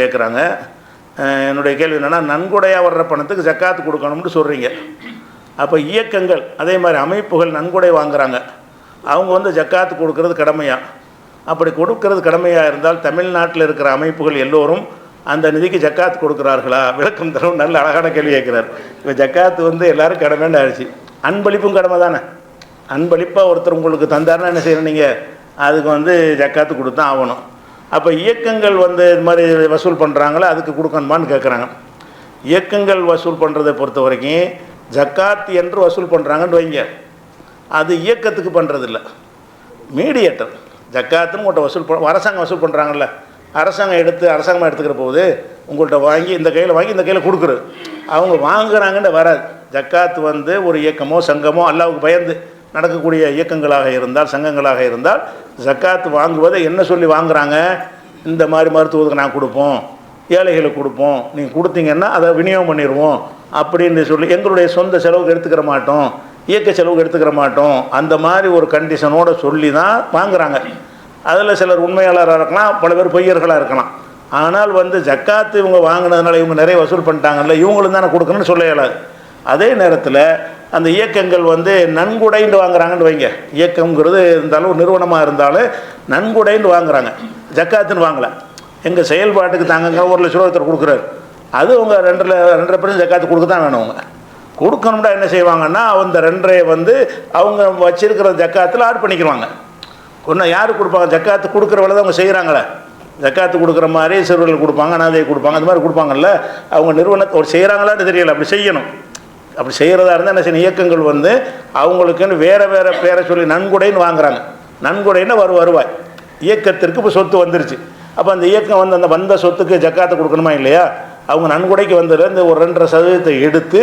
கேட்குறாங்க என்னுடைய கேள்வி என்னென்னா நன்கொடையாக வர்ற பணத்துக்கு ஜக்காத்து கொடுக்கணும்னு சொல்கிறீங்க அப்போ இயக்கங்கள் அதே மாதிரி அமைப்புகள் நன்கொடை வாங்குறாங்க. அவங்க வந்து ஜக்காத்து கொடுக்கறது கடமையா? அப்படி கொடுக்கறது கடமையாக இருந்தால் தமிழ்நாட்டில் இருக்கிற அமைப்புகள் எல்லோரும் அந்த நிதிக்கு ஜக்காத்து கொடுக்குறார்களா? விளக்கம் தரும். நல்ல அழகான கேள்வி கேட்குறாரு. இப்போ ஜக்காத்து வந்து எல்லாரும் கடமைன்னு ஆயிடுச்சு. அன்பளிப்பும் கடமை தானே? அன்பளிப்பாக ஒருத்தர் உங்களுக்கு தந்தாருன்னா என்ன செய்யணும் நீங்கள் அதுக்கு வந்து ஜக்காத்து கொடுத்தான் ஆகணும். அப்போ இயக்கங்கள் வந்து இது மாதிரி வசூல் பண்ணுறாங்களோ அதுக்கு கொடுக்கணுமான்னு கேட்குறாங்க இயக்கங்கள் வசூல் பண்ணுறதை பொறுத்த வரைக்கும் ஜக்காத் என்று வசூல் பண்ணுறாங்கன்னு வைங்க. அது இயக்கத்துக்கு பண்ணுறதில்ல மீடியேட்டர். ஜக்காத்துன்னு உங்கள்கிட்ட வசூல் பண்ண அரசாங்கம் வசூல் பண்ணுறாங்கல்ல அரசாங்கம் எடுத்து அரசாங்கமாக எடுத்துக்கிற போது உங்கள்கிட்ட வாங்கி இந்த கையில் வாங்கி இந்த கையில் கொடுக்குறது அவங்க வாங்குறாங்கன்னு வராது. ஜக்காத்து வந்து ஒரு இயக்கமோ சங்கமோ அல்லாவுக்கு பயந்து நடக்கக்கூடிய இயக்கங்களாக இருந்தால் சங்கங்களாக இருந்தால் ஜக்காத் வாங்குவதை என்ன சொல்லி வாங்குறாங்க? இந்த மாதிரி மருத்துவத்துக்கு நான் கொடுப்போம் ஏழைகளுக்கு கொடுப்போம் நீங்கள் கொடுத்தீங்கன்னா அதை விநியோகம் பண்ணிடுவோம் அப்படின்னு சொல்லி எங்களுடைய சொந்த செலவுக்கு எடுத்துக்கிற மாட்டோம் இயக்க செலவுக்கு எடுத்துக்கிற மாட்டோம். அந்த மாதிரி ஒரு கண்டிஷனோட சொல்லி தான் வாங்குகிறாங்க அதில் சிலர் உண்மையாளராக இருக்கலாம் பல பேர் பொய்யர்களாக இருக்கலாம். ஆனால் வந்து ஜக்காத்து இவங்க வாங்கினதுனால இவங்க நிறைய வசூல் பண்ணிட்டாங்கல்ல இவங்களும் தானே கொடுக்கணும்னு சொல்ல இயலாது. அதே நேரத்தில் அந்த இயக்கங்கள் வந்து நன்கொடைன்னு வாங்குறாங்கன்னு வைங்க. இயக்கங்கிறது இருந்தாலும் நிறுவனமாக இருந்தாலும் நன்கொடைன்னு வாங்குறாங்க. ஜக்காத்துன்னு வாங்கலை. எங்கள் செயல்பாட்டுக்கு தாங்கங்க ஒரு லட்ச ரூபா ஒருத்தர் கொடுக்குறாரு. அது அவங்க ரெண்டரை ரெண்டரை பர்சன்ட் ஜக்காத்து கொடுக்க தான் வேணும் அவங்க. கொடுக்கணும்னா என்ன செய்வாங்கன்னா அந்த ரெண்டரை வந்து அவங்க வச்சிருக்கிற ஜக்காத்தில் ஆட் பண்ணிக்கிறாங்க ஒன்று யார் கொடுப்பாங்க? ஜக்காத்து கொடுக்குற வேலை தான் அவங்க செய்கிறாங்களே ஜக்காத்து கொடுக்குற மாதிரி சிறுவர்கள் கொடுப்பாங்க அனாதை கொடுப்பாங்க அந்த மாதிரி கொடுப்பாங்கல்ல. அவங்க நிறுவனத்தை ஒரு செய்கிறாங்களான்னு தெரியல. அப்படி செய்யணும். அப்படி செய்கிறதா இருந்தால் என்ன செய்யணும்? இயக்கங்கள் வந்து அவங்களுக்குன்னு வேறு வேறு பேரை சொல்லி நன்கொடைன்னு வாங்குறாங்க. நன்கொடைன்னு வரு வருவாய். இயக்கத்திற்கு இப்போ சொத்து வந்துருச்சு. அப்போ அந்த இயக்கம் வந்து அந்த வந்த சொத்துக்கு ஜக்காத்தை கொடுக்கணுமா இல்லையா? அவங்க நன்கொடைக்கு வந்ததில் இந்த ஒரு ரெண்டரை சதவீதத்தை எடுத்து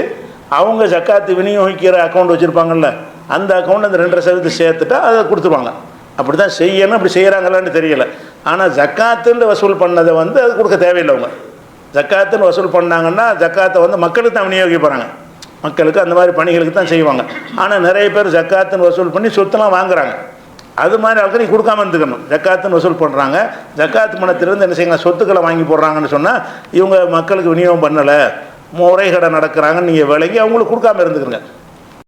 அவங்க ஜக்காத்து விநியோகிக்கிற அக்கௌண்ட் வச்சுருப்பாங்கல்ல அந்த அக்கௌண்ட் அந்த ரெண்டரை சதவீதத்தை சேர்த்துட்டா அதை கொடுத்துருவாங்க. அப்படி தான் செய்யணும் அப்படி செய்கிறாங்களான்னு தெரியல. ஆனால் ஜக்காத்துன்னு வசூல் பண்ணதை வந்து அது கொடுக்க தேவையில்லை அவங்க. ஜக்காத்துன்னு வசூல் பண்ணாங்கன்னா ஜக்காத்தை வந்து மக்களுக்கு தான் விநியோகிக்க மக்களுக்கு அந்த மாதிரி பணிகளுக்கு தான் செய்வாங்க. ஆனால் நிறைய பேர் ஜக்காத்துன்னு வசூல் பண்ணி சொத்தெல்லாம் வாங்குறாங்க. அது மாதிரி ஆளுக்கு நீ கொடுக்காம இருந்துக்கணும். ஜக்காத்துன்னு வசூல் பண்ணுறாங்க ஜக்காத்து பணத்திலிருந்து என்ன செய்யுங்க சொத்துக்களை வாங்கி போடுறாங்கன்னு சொன்னால் இவங்க மக்களுக்கு விநியோகம் பண்ணலை. முறைகடை நடக்கிறாங்கன்னு நீங்கள் விலகி அவங்களுக்கு கொடுக்காம இருந்துக்கிறங்க